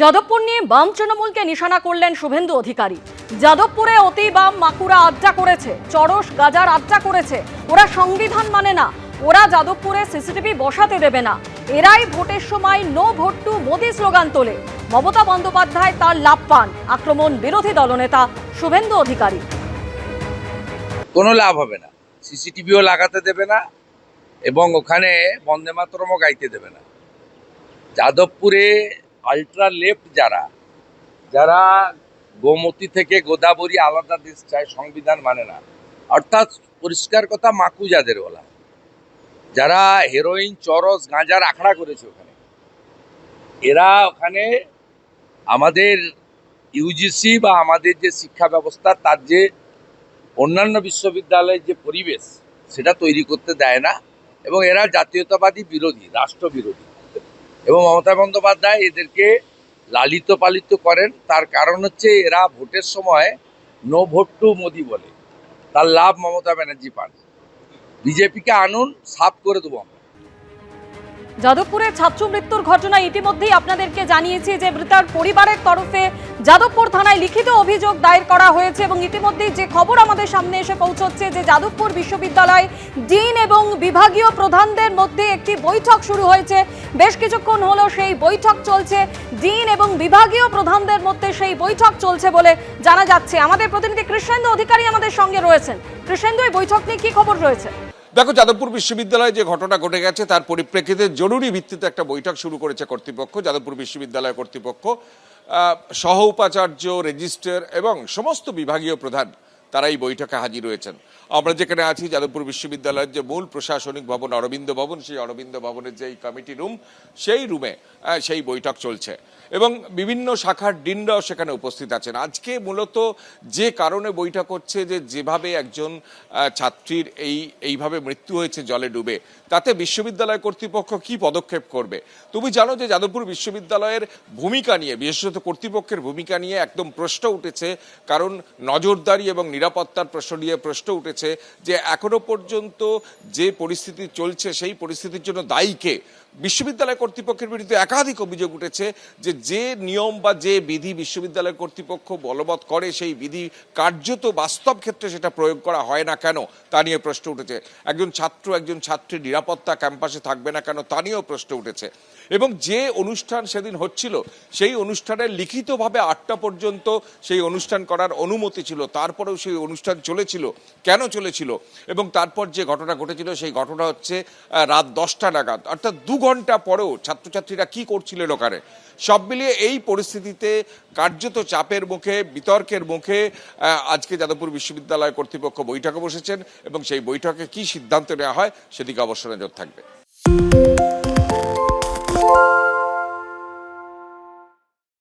যাদবপুর নিয়ে বাম তৃণমূলকে নিশানা করলেন শুভেন্দু অধিকারী। যাদবপুরে অতি বাম মাকুরা আড্ডা করেছে, চরস গাজার আড্ডা করেছে। ওরা সংবিধান মানে না, ওরা যাদবপুরে সিসিটিভি বসাতে দেবে না। এরাই ভোটের সময় no vote to Modi slogan তোলে। মমতা বন্দ্যোপাধ্যায় তার লাভ পান, আক্রমণ বিরোধী দলনেতা শুভেন্দু অধিকারী। কোনো লাভ হবে না। সিসিটিভিও লাগাতে দেবে না এবং ওখানে বন্দে মাতরমও গাইতে দেবে না। যাদবপুরে আলট্রা লেফট যারা যারা গোমতী থেকে গোদাবরী আলাদা দেশ চায়, সংবিধান মানে না। অর্থাৎ পরিষ্কার কথা মাকু যাদের বলা। যারা হেরোইন চরস, গাঁজার আখড়া করেছে ওখানে। এরা ওখানে আমাদের ইউজিসি বা আমাদের যে শিক্ষা ব্যবস্থা, তার যে অন্যান্য বিশ্ববিদ্যালয়ের যে পরিবেশ, সেটা তৈরি করতে দেয় না। এবং এরা জাতীয়তাবাদী বিরোধী রাষ্ট্র বিরোধী এবং মমতা বন্দ্যোপাধ্যায় এদেরকে লালিত পালিত করেন। তার কারণ হচ্ছে এরা ভোটের সময় নো ভোট টু মোদি বলে। তার লাভ মমতা ব্যানার্জি পান। বিজেপিকে আনুন, সাফ করে দেবো আমরা। যাদবপুরে ছাত্র মৃত্যুর ঘটনা ইতিমধ্যেই আপনাদেরকে জানিয়েছি যে মৃতার পরিবারের তরফে যাদবপুর থানায় লিখিত অভিযোগ দায়ের করা হয়েছে এবং ইতিমধ্যেই যে খবর আমাদের সামনে এসে পৌঁছচ্ছে যে যাদবপুর বিশ্ববিদ্যালয় ডিন এবং বিভাগীয় প্রধানদের মধ্যে একটি বৈঠক শুরু হয়েছে। বেশ কিছুক্ষণ হলো সেই বৈঠক চলছে। ডিন এবং বিভাগীয় প্রধানদের মধ্যে সেই বৈঠক চলছে বলে জানা যাচ্ছে। আমাদের প্রতিনিধি কৃষ্ণেন্দু অধিকারী আমাদের সঙ্গে রয়েছেন। কৃষ্ণেন্দু, এই বৈঠক নিয়ে কি খবর রয়েছে? দেখো, যাদবপুর বিশ্ববিদ্যালয়ে যে ঘটনা ঘটে গেছে, তার পরিপ্রেক্ষিতে জরুরি ভিত্তিতে একটা বৈঠক শুরু করেছে কর্তৃপক্ষ, যাদবপুর বিশ্ববিদ্যালয় কর্তৃপক্ষ। সহ উপাচার্য রেজিস্ট্রার এবং সমস্ত বিভাগীয় প্রধান তারা এই বৈঠকে হাজির হয়েছেন। আমরা যেখানে আছি, যাদবপুর বিশ্ববিদ্যালয়ের যে মূল প্রশাসনিক ভবন অরবিন্দ ভবন, সেই অরবিন্দ ভবনের যে কমিটি রুম সেই রুমে সেই বৈঠক চলছে। এবং বিভিন্ন শাখার ডিনরাও সেখানে উপস্থিত আছেন। আজকে মূলত যে কারণে বৈঠক হচ্ছে যে যেভাবে একজন ছাত্রীর এই, এইভাবে মৃত্যু হয়েছে জলে ডুবে, তাতে বিশ্ববিদ্যালয় কর্তৃপক্ষ কি পদক্ষেপ করবে? তুমি জানো যে যাদবপুর বিশ্ববিদ্যালয়ের ভূমিকা নিয়ে, বিশেষত কর্তৃপক্ষের ভূমিকা নিয়ে একদম প্রশ্ন উঠেছে, কারণ নজরদারি এবং নিরাপত্তার প্রশ্ন নিয়ে প্রশ্ন উঠেছে যে এখনও পর্যন্ত যে পরিস্থিতি চলছে, সেই পরিস্থিতির জন্য দায়ী কে? বিশ্ববিদ্যালয় কর্তৃপক্ষের বিরুদ্ধে একাধিক অভিযোগ উঠেছে যে যে নিয়ম বা যে বিধি বিশ্ববিদ্যালয় কর্তৃপক্ষ বলবৎ করে, সেই বিধি কার্যত বাস্তব ক্ষেত্রে সেটা প্রয়োগ করা হয় না কেন? তা নিয়ে প্রশ্ন উঠেছে। একজন ছাত্র, একজন ছাত্রীর নিরাপত্তা ক্যাম্পাসে থাকবে না কেন? তা নিয়েও প্রশ্ন উঠেছে। এবং যে অনুষ্ঠান সেদিন হচ্ছিল, সেই অনুষ্ঠানে লিখিতভাবে আটটা পর্যন্ত সেই অনুষ্ঠান করার অনুমতি ছিল। তারপরেও সেই অনুষ্ঠান চলেছিল। কেন চলেছিল? এবং তারপর যে ঘটনা ঘটেছিল, সেই ঘটনা হচ্ছে রাত দশটা নাগাদ। অর্থাৎ দু ঘণ্টা পরেও ছাত্রছাত্রীরা কি করছিলেন ওখানে সব মিলিয়ে এই পরিস্থিতিতে কার্যত চাপের মুখে, বিতর্কের মুখে আজকে যাদবপুর বিশ্ববিদ্যালয় কর্তৃপক্ষ বৈঠকে বসেছেন এবং সেই বৈঠকে কি সিদ্ধান্ত নেওয়া হয় সেদিকে অবশ্য নজর থাকবে।